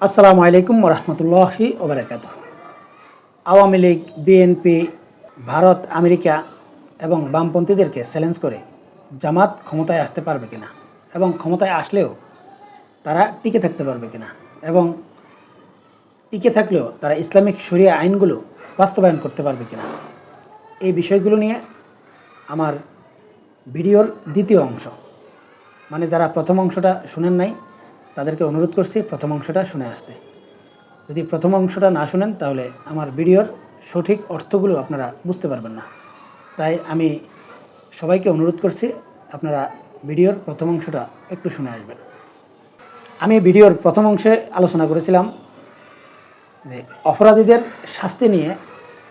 আসসালামু আলাইকুম রহমতুল্লাহি ওবরাকাত আওয়ামী লীগ বিএনপি ভারত, আমেরিকা এবং বামপন্থীদেরকে চ্যালেঞ্জ করে জামাত ক্ষমতায় আসতে পারবে কিনা এবং ক্ষমতায় আসলেও তারা টিকে থাকতে পারবে কিনা এবং টিকে থাকলেও তারা ইসলামিক শরিয়া আইনগুলো বাস্তবায়ন করতে পারবে কিনা এই বিষয়গুলো নিয়ে আমার ভিডিওর দ্বিতীয় অংশ। মানে যারা প্রথম অংশটা শুনেন নাই তাদেরকে অনুরোধ করছি প্রথম অংশটা শুনে আসতে। যদি প্রথম অংশটা না শুনেন, তাহলে আমার ভিডিওর সঠিক অর্থগুলো আপনারা বুঝতে পারবেন না। তাই আমি সবাইকে অনুরোধ করছি, আপনারা ভিডিওর প্রথম অংশটা একটু শুনে আসবেন। আমি ভিডিওর প্রথম অংশে আলোচনা করেছিলাম যে অপরাধীদের শাস্তি নিয়ে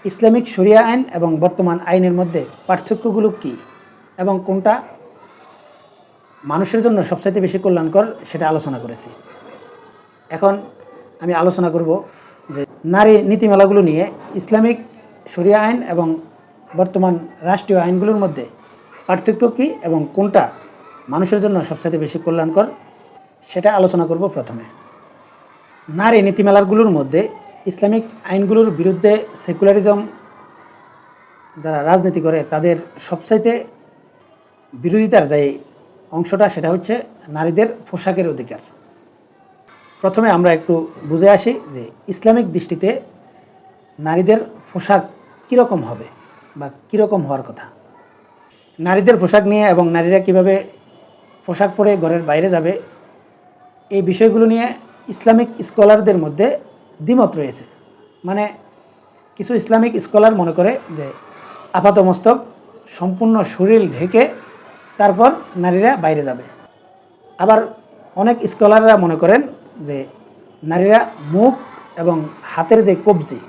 ইসলামিক শরিয়া আইন এবং বর্তমান আইনের মধ্যে পার্থক্যগুলো কী এবং কোনটা মানুষের জন্য সবচাইতে বেশি কল্যাণকর সেটা আলোচনা করেছি। এখন আমি আলোচনা করব যে নারী নীতিমালাগুলো নিয়ে ইসলামিক শরিয়া আইন এবং বর্তমান রাষ্ট্রীয় আইনগুলোর মধ্যে পার্থক্য কী এবং কোনটা মানুষের জন্য সবচাইতে বেশি কল্যাণকর সেটা আলোচনা করব প্রথমে। নারী নীতিমালাগুলোর মধ্যে ইসলামিক আইনগুলোর বিরুদ্ধে সেকুলারিজম যারা রাজনীতি করে তাদের সবচাইতে বিরোধিতার যে অংশটা সেটা হচ্ছে নারীদের পোশাকের অধিকার। প্রথমে আমরা একটু বুঝে আসি যে ইসলামিক দৃষ্টিতে নারীদের পোশাক কীরকম হবে বা কীরকম হওয়ার কথা। নারীদের পোশাক নিয়ে এবং নারীরা কীভাবে পোশাক পরে ঘরের বাইরে যাবে, এই বিষয়গুলো নিয়ে ইসলামিক স্কলারদের মধ্যে দ্বিমত রয়েছে। মানে কিছু ইসলামিক স্কলার মনে করে যে আপাতমস্তক সম্পূর্ণ শরীর ঢেকে তারপর নারীরা বাইরে যাবে। আবার অনেক স্কলাররা মনে করেন যে নারীরা মুখ এবং হাতের যে কবজি,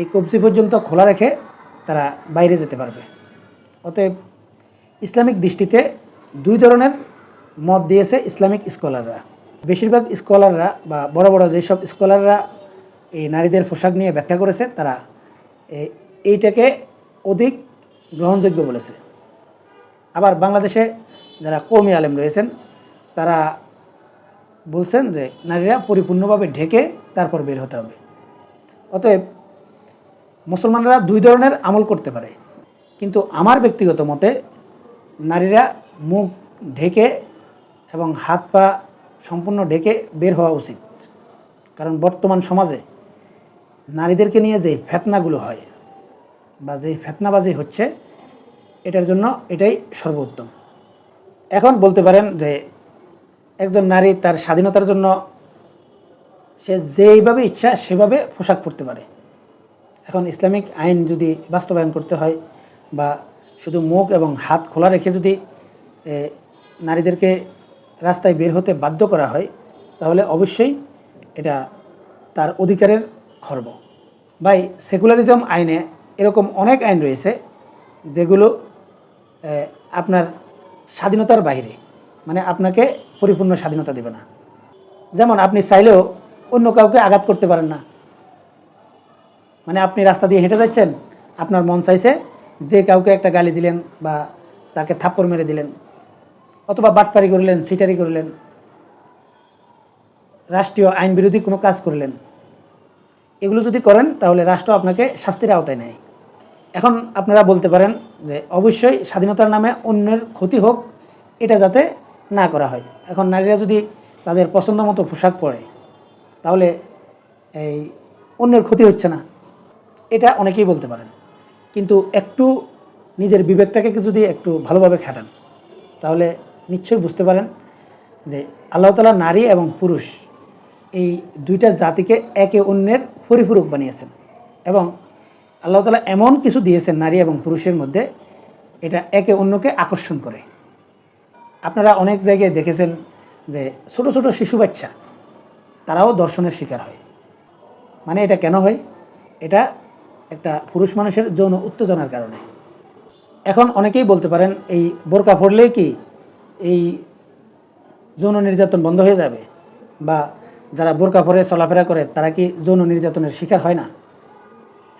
এই কবজি পর্যন্ত খোলা রেখে তারা বাইরে যেতে পারবে। অতএব ইসলামিক দৃষ্টিতে দুই ধরনের মত দিয়েছে ইসলামিক স্কলাররা। বেশিরভাগ স্কলাররা বা বড় বড় যেসব স্কলাররা এই নারীদের পোশাক নিয়ে ব্যাখ্যা করেছে, তারা এইটাকে অধিক গ্রহণযোগ্য বলেছে। আবার বাংলাদেশে যারা কৌমি আলেম রয়েছেন, তারা বলছেন যে নারীরা পরিপূর্ণভাবে ঢেকে তারপর বের হতে হবে। অতএব মুসলমানরা দুই ধরনের আমল করতে পারে। কিন্তু আমার ব্যক্তিগত মতে নারীরা মুখ ঢেকে এবং হাত পা সম্পূর্ণ ঢেকে বের হওয়া উচিত। কারণ বর্তমান সমাজে নারীদেরকে নিয়ে যে ফেতনাগুলো হয় বা যে ফেতনাবাজি হচ্ছে এটার জন্য এটাই সর্বোত্তম। এখন বলতে পারেন যে একজন নারী তার স্বাধীনতার জন্য সে যেইভাবে ইচ্ছা সেভাবে পোশাক পরতে পারে। এখন ইসলামিক আইন যদি বাস্তবায়ন করতে হয় বা শুধু মুখ এবং হাত খোলা রেখে যদি নারীদেরকে রাস্তায় বের হতে বাধ্য করা হয়, তাহলে অবশ্যই এটা তার অধিকারের খর্ব। বাই সেকুলারিজম আইনে এরকম অনেক আইন রয়েছে যেগুলো আপনার স্বাধীনতার বাইরে মানে আপনাকে পরিপূর্ণ স্বাধীনতা দেবে না। যেমন আপনি চাইলেও অন্য কাউকে আঘাত করতে পারেন না। মানে আপনি রাস্তা দিয়ে হেঁটে যাচ্ছেন, আপনার মন চাইছে যে কাউকে একটা গালি দিলেন বা তাকে থাপ্পড় মেরে দিলেন, অথবা বাটপারি করলেন, সিটারি করলেন, রাষ্ট্রীয় আইন বিরোধী কোনো কাজ করলেন। এগুলো যদি করেন, তাহলে রাষ্ট্র আপনাকে শাস্তির আওতায় নেয়। এখন আপনারা বলতে পারেন যে অবশ্যই স্বাধীনতার নামে অন্যের ক্ষতি হোক, এটা যাতে না করা হয়। এখন নারীরা যদি তাদের পছন্দ মতো পোশাক পরে, তাহলে এই অন্যের ক্ষতি হচ্ছে না। এটা অনেকেই বলতে পারেন। কিন্তু একটু নিজের বিবেকটাকে যদি একটু ভালোভাবে খাটান, তাহলে নিশ্চয়ই বুঝতে পারেন যে আল্লাহ তালা নারী এবং পুরুষ এই দুইটা জাতিকে একে অন্যের পরিপূরক বানিয়েছেন এবং আল্লাহ তালা এমন কিছু দিয়েছেন নারী এবং পুরুষের মধ্যে, এটা একে অন্যকে আকর্ষণ করে। আপনারা অনেক জায়গায় দেখেছেন যে ছোট ছোট শিশু বাচ্চা, তারাও দর্শনের শিকার হয়। মানে এটা কেন হয়? এটা একটা পুরুষ মানুষের যৌন উত্তেজনার কারণে। এখন অনেকেই বলতে পারেন, এই বোরকা পড়লেই কি এই যৌন নির্যাতন বন্ধ হয়ে যাবে? বা যারা বোরকা পরে চলাফেরা করে, তারা কি যৌন নির্যাতনের শিকার হয় না?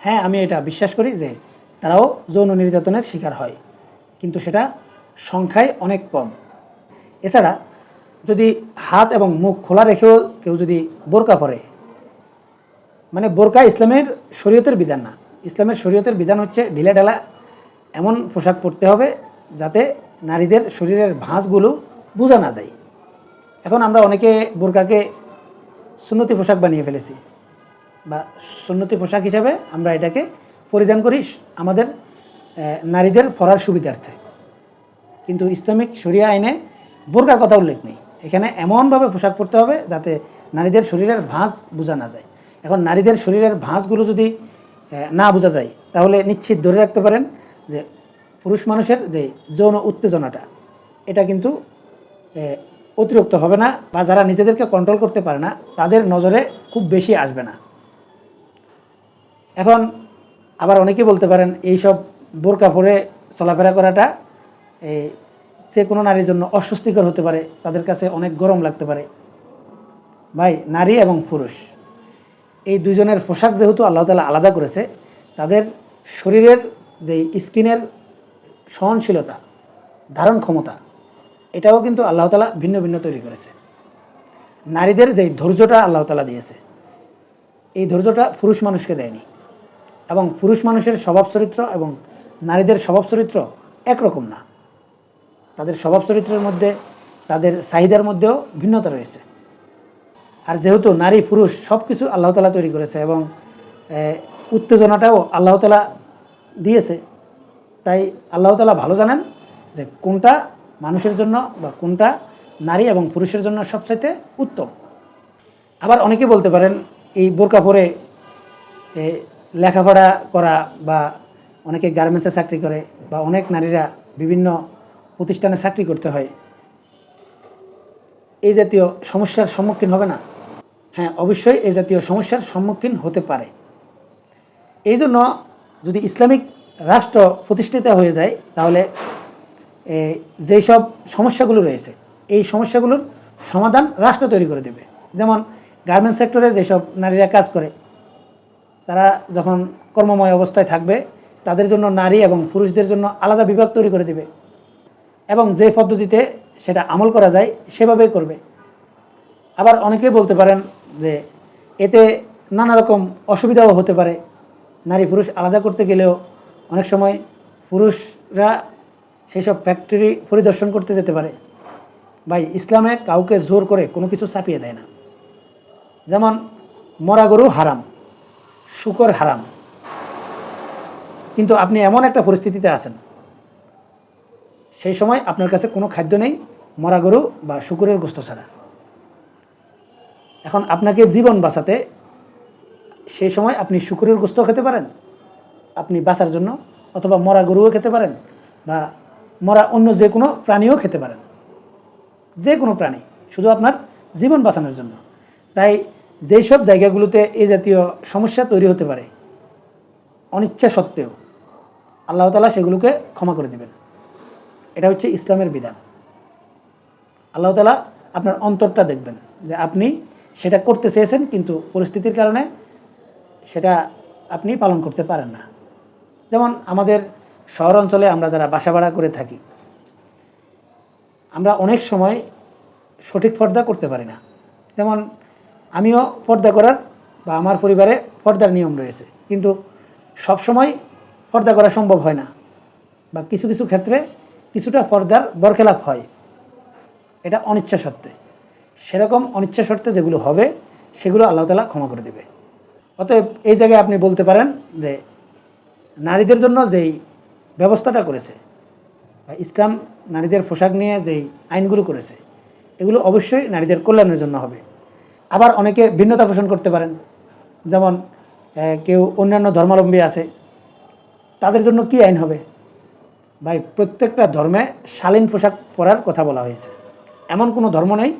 হ্যাঁ আমি এটা বিশ্বাস করি যে তারাও যৌন নির্যাতনের শিকার হয়, কিন্তু সেটা সংখ্যায় অনেক কম। এছাড়া যদি হাত এবং মুখ খোলা রেখেও কেউ যদি বোরকা পরে মানে বোরকা ইসলামের শরীয়তের বিধান না। ইসলামের শরীয়তের বিধান হচ্ছে ঢিলা ঢালা এমন পোশাক পরতে হবে যাতে নারীদের শরীরের ভাঁজগুলো বোঝা না যায়। এখন আমরা অনেকে বোরকাকে সুন্নতি পোশাক বানিয়ে ফেলেছি। বা সুন্নতি পোশাক হিসাবে আমরা এটাকে পরিধান করি আমাদের নারীদের পরার সুবিধার্থে। কিন্তু ইসলামিক শরিয়া আইনে বোরকার কথা উল্লেখ নেই। এখানে এমনভাবে পোশাক পরতে হবে যাতে নারীদের শরীরের ভাঁজ বোঝা না যায়। এখন নারীদের শরীরের ভাঁজগুলো যদি না বোঝা যায়, তাহলে নিশ্চিত ধরে রাখতে পারেন যে পুরুষ মানুষের যে যৌন উত্তেজনাটা, এটা কিন্তু অতিরিক্ত হবে না বা যারা নিজেদেরকে কন্ট্রোল করতে পারে না, তাদের নজরে খুব বেশি আসবে না। এখন আবার অনেকে বলতে পারেন এই সব বোরকা পরে চলাফেরা করাটা এই যে কোনো নারীর জন্য অস্বস্তিকর হতে পারে, তাদের কাছে অনেক গরম লাগতে পারে। ভাই, নারী এবং পুরুষ, এই দুজনের পোশাক যেহেতু আল্লাহ তালা আলাদা করেছে, তাদের শরীরের যে স্কিনের সহনশীলতা, ধারণ ক্ষমতা, এটাও কিন্তু আল্লাহ তালা ভিন্ন ভিন্ন তৈরি করেছে। নারীদের যেই ধৈর্যটা আল্লাহ তালা দিয়েছে, এই ধৈর্যটা পুরুষ মানুষকে দেয়নি। এবং পুরুষ মানুষের স্বভাব চরিত্র এবং নারীদের স্বভাব চরিত্র একরকম না। তাদের স্বভাব চরিত্রের মধ্যে, তাদের চাহিদার মধ্যেও ভিন্নতা রয়েছে। আর যেহেতু নারী, পুরুষ সব কিছু আল্লাহ তালা তৈরি করেছে এবং উত্তেজনাটাও আল্লাহ তালা দিয়েছে, তাই আল্লাহ তালা ভালো জানেন যে কোনটা মানুষের জন্য বা কোনটা নারী এবং পুরুষের জন্য সবচাইতে উত্তম। আবার অনেকে বলতে পারেন, এই বোরকা পরে লেখাপড়া করা বা অনেকে গার্মেন্টসে চাকরি করে বা অনেক নারীরা বিভিন্ন প্রতিষ্ঠানে চাকরি করতে হয়, এই জাতীয় সমস্যার সম্মুখীন হবে না। হ্যাঁ অবশ্যই এই জাতীয় সমস্যার সম্মুখীন হতে পারে। এই জন্য যদি ইসলামিক রাষ্ট্র প্রতিষ্ঠিত হয়ে যায়, তাহলে যেই সব সমস্যাগুলো রয়েছে, এই সমস্যাগুলোর সমাধান রাষ্ট্র তৈরি করে দেবে। যেমন গার্মেন্টস সেক্টরে যেসব নারীরা কাজ করে তারা যখন কর্মময় অবস্থায় থাকবে, তাদের জন্য নারী এবং পুরুষদের জন্য আলাদা বিভাগ তৈরি করে দেবে। এবং যে পদ্ধতিতে সেটা আমল করা যায়, সেভাবেই করবে। আবার অনেকেই বলতে পারেন যে, এতে নানা রকম অসুবিধাও হতে পারে। নারী পুরুষ আলাদা করতে গেলেও অনেক সময় পুরুষরা সেই সব ফ্যাক্টরি পরিদর্শন করতে যেতে পারে। ভাই, ইসলামে কাউকে জোর করে কোনো কিছু চাপিয়ে দেয় না। যেমন মরা গরু হারাম। শুকর হারাম। কিন্তু আপনি এমন একটা পরিস্থিতিতে আছেন, সেই সময় আপনার কাছে কোনো খাদ্য নেই, মরা গরু বা শুকুরের গোস্ত ছাড়া। এখন আপনাকে জীবন বাঁচাতে সেই সময় আপনি শুকুরের গোস্ত খেতে পারেন, আপনি বাঁচার জন্য অথবা মরা গরুও খেতে পারেন বা মরা অন্য যে কোনো প্রাণীও খেতে পারেন। যে কোনো প্রাণী, শুধু আপনার জীবন বাঁচানোর জন্য। তাই যেই সব জায়গাগুলোতে এই জাতীয় সমস্যা তৈরি হতে পারে, অনিচ্ছা সত্ত্বেও আল্লাহ তালা সেগুলোকে ক্ষমা করে দেবেন। এটা হচ্ছে ইসলামের বিধান। আল্লাহ তালা আপনার অন্তরটা দেখবেন যে আপনি সেটা করতে চেয়েছেন কিন্তু পরিস্থিতির কারণে সেটা আপনি পালন করতে পারেন না। যেমন আমাদের শহর অঞ্চলে আমরা যারা বাসা ভাড়া করে থাকি, আমরা অনেক সময় সঠিক পর্দা করতে পারি না। যেমন আমিও পর্দা করার বা আমার পরিবারে পর্দার নিয়ম রয়েছে। কিন্তু সব সময় পর্দা করা সম্ভব হয় না বা কিছু কিছু ক্ষেত্রে কিছুটা পর্দার বরখেলাপ হয়। এটা অনিচ্ছা সত্ত্বে। সেরকম অনিচ্ছা সত্ত্বে যেগুলো হবে, সেগুলো আল্লাহ তালা ক্ষমা করে দেবে। অতএব এই জায়গায় আপনি বলতে পারেন যে নারীদের জন্য যেই ব্যবস্থাটা করেছে বা ইসলাম নারীদের পোশাক নিয়ে যেই আইনগুলো করেছে, এগুলো অবশ্যই নারীদের কল্যাণের জন্য হবে। আবার অনেকে ভিন্নতা পোষণ করতে পারেন। যেমন কেউ অন্যান্য ধর্মাবলম্বী আছে, তাদের জন্য কি আইন হবে? ভাই, প্রত্যেকটা ধর্মে শালীন পোশাক পরার কথা বলা হয়েছে। এমন কোনো ধর্ম নেই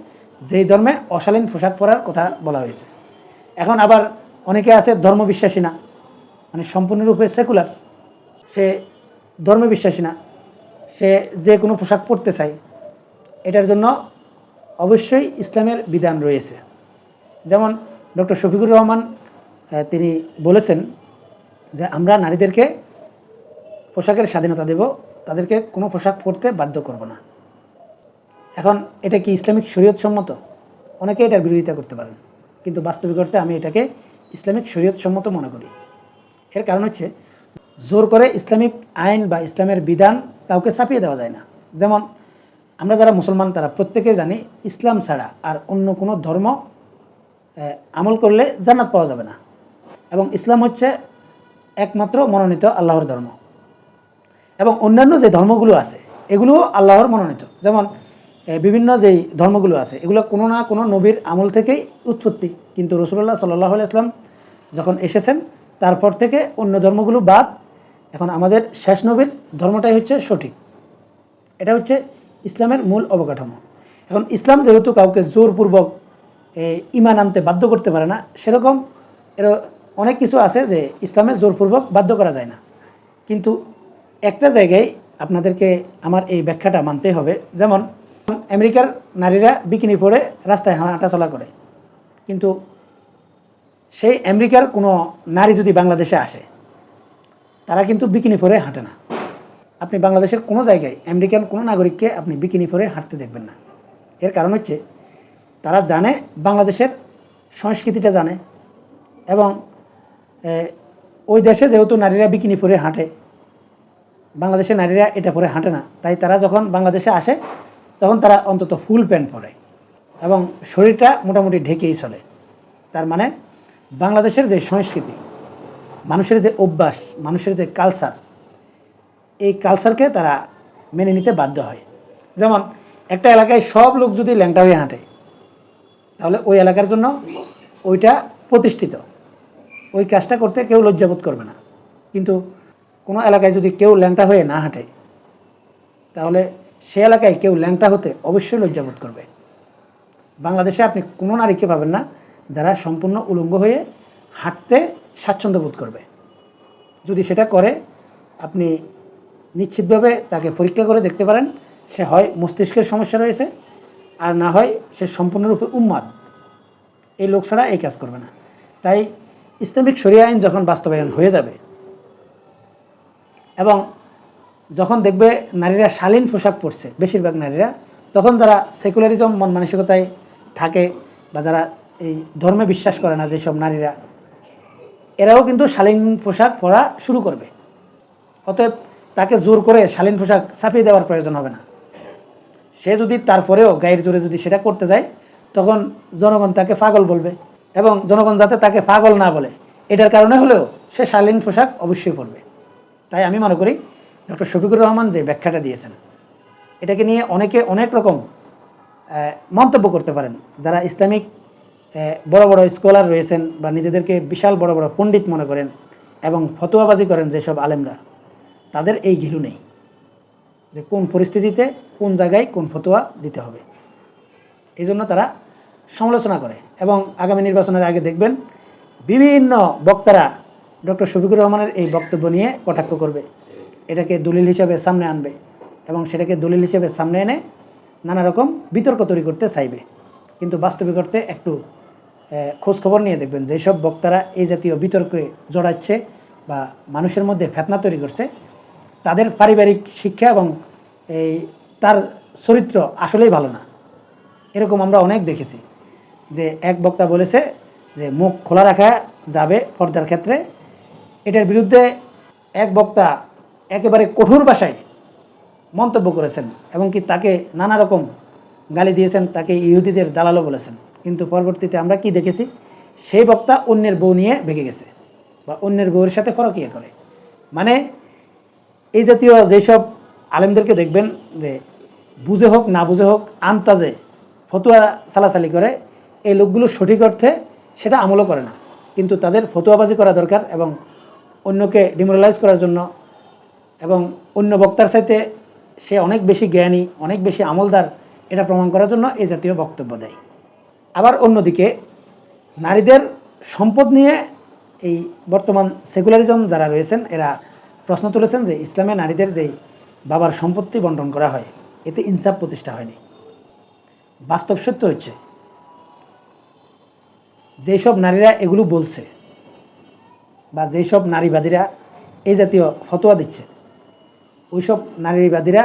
যেই ধর্মে অশালীন পোশাক পরার কথা বলা হয়েছে। এখন আবার অনেকে আছে ধর্ম বিশ্বাসী না মানে সম্পূর্ণরূপে সেকুলার। সে ধর্মে বিশ্বাসী না, সে যে কোনো পোশাক পরতে চায়। এটার জন্য অবশ্যই ইসলামের বিধান রয়েছে। যেমন ডক্টর শফিকুর রহমান তিনি বলেছেন যে আমরা নারীদেরকে পোশাকের স্বাধীনতা দেব, তাদেরকে কোনো পোশাক পরতে বাধ্য করব না। এখন এটা কি ইসলামিক শরীয়ত সম্মত? অনেকে এটার বিরোধিতা করতে পারেন, কিন্তু বাস্তবিক অর্থে আমি এটাকে ইসলামিক শরীয়ত সম্মত মনে করি। এর কারণ হচ্ছে, জোর করে ইসলামিক আইন বা ইসলামের বিধান কাউকে চাপিয়ে দেওয়া যায় না। যেমন, আমরা যারা মুসলমান, তারা প্রত্যেকে জানি ইসলাম ছাড়া আর অন্য কোনো ধর্ম আমল করলে জান্নাত পাওয়া যাবে না। এবং ইসলাম হচ্ছে একমাত্র মনোনীত আল্লাহর ধর্ম। এবং অন্যান্য যে ধর্মগুলো আছে, এগুলোও আল্লাহর মনোনীত। যেমন বিভিন্ন যেই ধর্মগুলো আছে, এগুলো কোনো না কোনো নবীর আমল থেকেই উৎপত্তি। কিন্তু রসুল্লাহ সাল্লাহ ইসলাম যখন এসেছেন, তারপর থেকে অন্য ধর্মগুলো বাদ, এখন আমাদের শেষ নবীর ধর্মটাই হচ্ছে সঠিক। এটা হচ্ছে ইসলামের মূল অবকাঠামো। এখন ইসলাম যেহেতু কাউকে জোরপূর্বক ইমান আনতে বাধ্য করতে পারে না। সেরকম এর অনেক কিছু আছে যে ইসলামে জোরপূর্বক বাধ্য করা যায় না। কিন্তু একটা জায়গায় আপনাদেরকে আমার এই ব্যাখ্যাটা মানতে হবে। যেমন, আমেরিকার নারীরা বিকিনি পরে রাস্তায় হাঁটাচলা করে। কিন্তু সেই আমেরিকার কোনো নারী যদি বাংলাদেশে আসে, তারা কিন্তু বিকিনি পরে হাঁটে না। আপনি বাংলাদেশের কোনো জায়গায় আমেরিকান কোনো নাগরিককে আপনি বিকিনি পরে হাঁটতে দেখবেন না। এর কারণ হচ্ছে তারা জানে, বাংলাদেশের সংস্কৃতিটা জানে এবং ওই দেশে যেহেতু নারীরা বিকিনি পরে হাঁটে বাংলাদেশের নারীরা এটা পরে হাঁটে না। তাই তারা যখন বাংলাদেশে আসে, তখন তারা অন্তত ফুল প্যান্ট পরে এবং শরীরটা মোটামুটি ঢেকেই চলে। তার মানে বাংলাদেশের যে সংস্কৃতি, মানুষের যে অভ্যাস, মানুষের যে কালচার এই কালচারকে তারা মেনে নিতে বাধ্য হয়। যেমন একটা এলাকায় সব লোক যদি ল্যাংটা হয়ে হাঁটে তাহলে ওই এলাকার জন্য ওইটা প্রতিষ্ঠিত। ওই কাজটা করতে কেউ লজ্জাবোধ করবে না। কিন্তু কোনো এলাকায় যদি কেউ ল্যাংটা হয়ে না হাঁটে, তাহলে সে এলাকায় কেউ ল্যাংটা হতে অবশ্যই লজ্জাবোধ করবে। বাংলাদেশে আপনি কোনো নারীকে পাবেন না যারা সম্পূর্ণ উলঙ্গ হয়ে হাঁটতে স্বাচ্ছন্দ্য বোধ করবে। যদি সেটা করে, আপনি নিশ্চিতভাবে তাকে পরীক্ষা করে দেখতে পারেন। সে হয় মস্তিষ্কের সমস্যা রয়েছে আর না হয় সে সম্পূর্ণরূপে উন্মাদ এই লোক ছাড়া এই কাজ করবে না। তাই ইসলামিক শরিয়া আইন যখন বাস্তবায়ন হয়ে যাবে এবং যখন দেখবে নারীরা শালীন পোশাক পরছে, বেশিরভাগ নারীরা, তখন যারা সেকুলারিজম মন মানসিকতায় থাকে বা যারা এই ধর্মে বিশ্বাস করে না যেসব নারীরা, এরাও কিন্তু শালীন পোশাক পরা শুরু করবে। অতএব তাকে জোর করে শালীন পোশাক ছাপিয়ে দেওয়ার প্রয়োজন হবে না। সে যদি তারপরেও গায়ের জোরে যদি সেটা করতে যায়, তখন জনগণ তাকে পাগল বলবে এবং জনগণ যাতে তাকে পাগল না বলে, এটার কারণে হলেও সে শালীন পোশাক অবশ্যই পরবে। তাই আমি মনে করি ডক্টর শফিকুর রহমান যে ব্যাখ্যাটা দিয়েছেন, এটাকে নিয়ে অনেকে অনেক রকম মন্তব্য করতে পারেন। যারা ইসলামিক বড় বড় স্কলার রয়েছেন বা নিজেদেরকে বিশাল বড় বড় পণ্ডিত মনে করেন এবং ফতোয়াবাজি করেন যেসব আলেমরা, তাদের এই ঘিলু নেই। যে কোন পরিস্থিতিতে, কোন জায়গায় কোন ফতোয়া দিতে হবে। এই জন্য তারা সমালোচনা করে এবং আগামী নির্বাচনের আগে দেখবেন বিভিন্ন বক্তারা ডক্টর শফিকুর রহমানের এই বক্তব্য নিয়ে কটাক্ষ করবে। এটাকে দলিল হিসাবে সামনে আনবে এবং সেটাকে দলিল হিসেবে সামনে এনে নানা রকম বিতর্ক তৈরি করতে চাইবে। কিন্তু বাস্তবিক অর্থে একটু খোঁজখবর নিয়ে দেখবেন যেসব বক্তারা এই জাতীয় বিতর্কে জড়াচ্ছে বা মানুষের মধ্যে ফেতনা তৈরি করছে। তাদের পারিবারিক শিক্ষা এবং এই তার চরিত্র আসলেই ভালো না। এরকম আমরা অনেক দেখেছি যে এক বক্তা বলেছে যে মুখ খোলা রাখা যাবে পর্দার ক্ষেত্রে। এটার বিরুদ্ধে এক বক্তা একেবারে কঠোর ভাষায় মন্তব্য করেছেন এবং কি তাকে নানা রকম গালি দিয়েছেন, তাকে ইহুদিদের দালালও বলেছেন। কিন্তু পরবর্তীতে আমরা কি দেখেছি? সেই বক্তা অন্যের বউ নিয়ে ভেঙে গেছে বা অন্যের বউয়ের সাথে ফরকিয়া করে। মানে এই জাতীয় যেসব আলেমদেরকে দেখবেন যে বুঝে হোক, না বুঝে হোক আন্তাজে ফতুয়া চালাচালি করে, এই লোকগুলো সঠিক অর্থে সেটা আমলও করে না। কিন্তু তাদের ফতুয়াবাজি করা দরকার এবং অন্যকে ডিমোরালাইজ করার জন্য এবং অন্য বক্তার সাথে সে অনেক বেশি জ্ঞানী, অনেক বেশি আমলদার, এটা প্রমাণ করার জন্য এই জাতীয় বক্তব্য দেয়। আবার অন্যদিকে নারীদের সম্পদ নিয়ে এই বর্তমান সেকুলারিজম যারা রয়েছেন, এরা প্রশ্ন তুলেছেন যে ইসলামে নারীদের যেই বাবার সম্পত্তি বন্টন করা হয়, এতে ইনসাফ প্রতিষ্ঠা হয়নি। বাস্তব সত্য হচ্ছে, যেসব নারীরা এগুলো বলছে বা যেসব নারীবাদীরা এই জাতীয় ফতোয়া দিচ্ছে, ওইসব নারীবাদীরা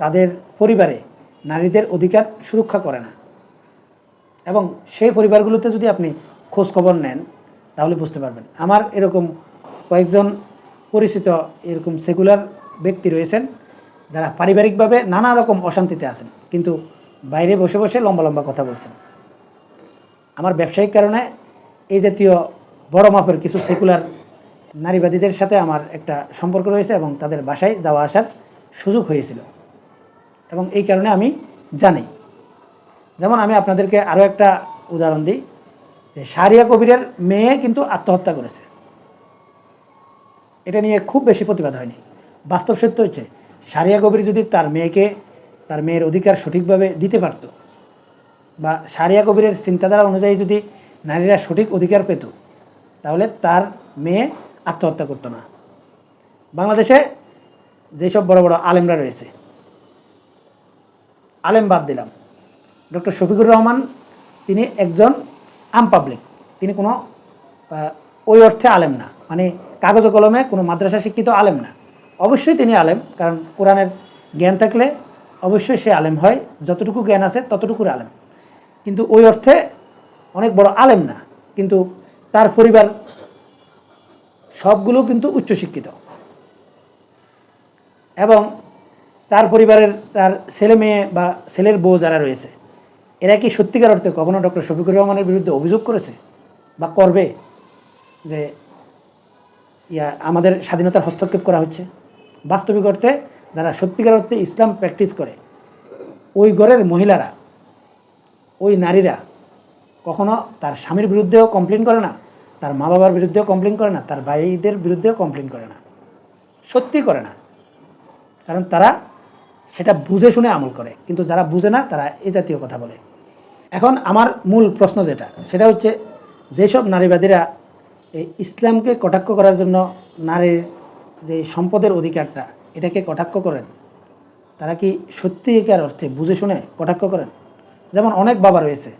তাদের পরিবারে নারীদের অধিকার সুরক্ষা করে না। এবং সেই পরিবারগুলোতে যদি আপনি খোঁজ খবর নেন, তাহলে বুঝতে পারবেন। আমার এরকম কয়েকজন পরিচিত এরকম সেকুলার ব্যক্তি রয়েছেন, যারা পারিবারিকভাবে নানা রকম অশান্তিতে আছেন, কিন্তু বাইরে বসে বসে লম্বা লম্বা কথা বলছেন। আমার ব্যবসায়িক কারণে এই জাতীয় বড় মাপের কিছু সেকুলার নারীবাদীদের সাথে আমার একটা সম্পর্ক রয়েছে এবং তাদের বাসায় যাওয়া আসার সুযোগ হয়েছিল। এবং এই কারণে আমি জানি। যেমন আমি আপনাদেরকে আরও একটা উদাহরণ দিই, যে সারিয়া কবিরের মেয়ে কিন্তু আত্মহত্যা করেছে। এটা নিয়ে খুব বেশি প্রতিবাদ হয়নি। বাস্তব সত্য হচ্ছে, সারিয়া কবির যদি তার মেয়েকে, তার মেয়ের অধিকার সঠিকভাবে দিতে পারত বা সারিয়া কবিরের চিন্তাধারা অনুযায়ী যদি নারীরা সঠিক অধিকার পেত, তাহলে তার মেয়ে আত্মহত্যা করতো না। বাংলাদেশে যেসব বড় বড় আলেমরা রয়েছে, আলেম বাদ দিলাম। ডক্টর শফিকুর রহমান, তিনি একজন আম পাবলিক তিনি কোনো ওই অর্থে আলেম না। মানে কাগজ কলমে কোনো মাদ্রাসা শিক্ষিত আলেম না। অবশ্যই তিনি আলেম, কারণ কোরআনের জ্ঞান থাকলে অবশ্যই সে আলেম হয়, যতটুকু জ্ঞান আছে ততটুকু আলেম। কিন্তু ওই অর্থে অনেক বড় আলেম না, কিন্তু তার পরিবার সবগুলো কিন্তু উচ্চশিক্ষিত। এবং তার পরিবারের তার ছেলে মেয়ে বা ছেলের বউ যারা রয়েছে, এরা কি সত্যিকার অর্থে কখনো ডক্টর শফিকুর রহমানের বিরুদ্ধে অভিযোগ করেছে বা করবে যে ইয়া, আমাদের স্বাধীনতার হস্তক্ষেপ করা হচ্ছে। বাস্তবিক অর্থে যারা সত্যিকার অর্থে ইসলাম প্র্যাকটিস করে, ওই ঘরের মহিলারা, ওই নারীরা কখনো তার স্বামীর বিরুদ্ধেও কমপ্লেন করে না, তার মা বাবার বিরুদ্ধেও কমপ্লেন করে না, তার ভাইদের বিরুদ্ধেও কমপ্লেন করে না। সত্যি করে না। কারণ তারা সেটা বুঝে শুনে আমল করে। কিন্তু যারা বুঝে না, তারা এ জাতীয় কথা বলে। এখন আমার মূল প্রশ্ন যেটা, সেটা হচ্ছে যেসব নারীবাদীরা এই ইসলামকে কটাক্ষ করার জন্য নারীর যে সম্পদের অধিকারটা, এটাকে কটাক্ষ করেন? তারা কি সত্যিকার অর্থে বুঝে শুনে কটাক্ষ করেন? যেমন অনেক বাবা রয়েছে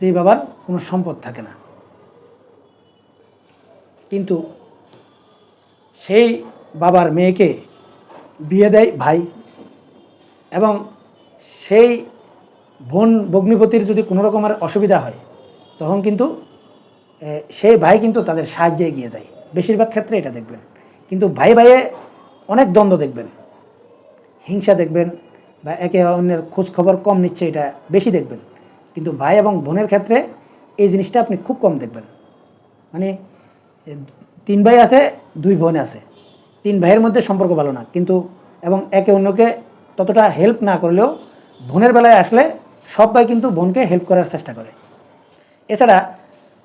যে বাবার কোনো সম্পদ থাকে না। কিন্তু সেই বাবার মেয়েকে বিয়ে দেয় ভাই এবং সেই বোন, ভগ্নিপতির যদি কোনো রকমের অসুবিধা হয়, তখন কিন্তু সেই ভাই কিন্তু তাদের সাহায্যে এগিয়ে যায়। বেশিরভাগ ক্ষেত্রে এটা দেখবেন। কিন্তু ভাই ভাইয়ে অনেক দ্বন্দ্ব দেখবেন। হিংসা দেখবেন বা একে অন্যের খোঁজ খবর কম নিচ্ছে এটা বেশি দেখবেন। কিন্তু ভাই এবং বোনের ক্ষেত্রে এই জিনিসটা আপনি খুব কম দেখবেন। মানে তিন ভাই আছে, দুই বোন আছে। তিন ভাইয়ের মধ্যে সম্পর্ক ভালো না। কিন্তু, এবং একে অন্যকে ততটা হেল্প না করলেও বোনের বেলায় আসলে সব ভাই কিন্তু বোনকে হেল্প করার চেষ্টা করে। এছাড়া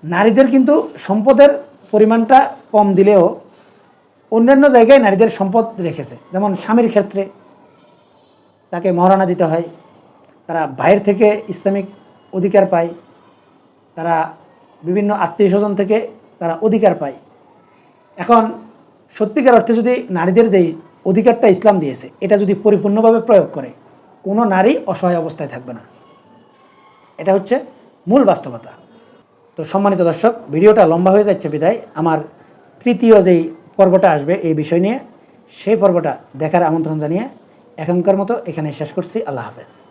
নারীদের কিন্তু সম্পদের পরিমাণটা কম দিলেও অন্যান্য জায়গায় নারীদের সম্পদ রেখেছে। যেমন স্বামীর ক্ষেত্রে তাকে মহারণা দিতে হয়, তারা বাইরে থেকে ইসলামিক অধিকার পায়, তারা বিভিন্ন আত্মীয় স্বজন থেকে তারা অধিকার পায়। এখন সত্যিকার অর্থে যদি নারীদের যেই অধিকারটা ইসলাম দিয়েছে, এটা যদি পরিপূর্ণভাবে প্রয়োগ করে, কোনো নারী অসহায় অবস্থায় থাকবে না। এটা হচ্ছে মূল বাস্তবতা। তো সম্মানিত দর্শক, ভিডিওটা লম্বা হয়ে যাচ্ছে বিদায়। আমার তৃতীয় যেই পর্বটা আসবে এই বিষয় নিয়ে, সেই পর্বটা দেখার আমন্ত্রণ জানিয়ে এখনকার মতো এখানে শেষ করছি। আল্লাহ হাফেজ।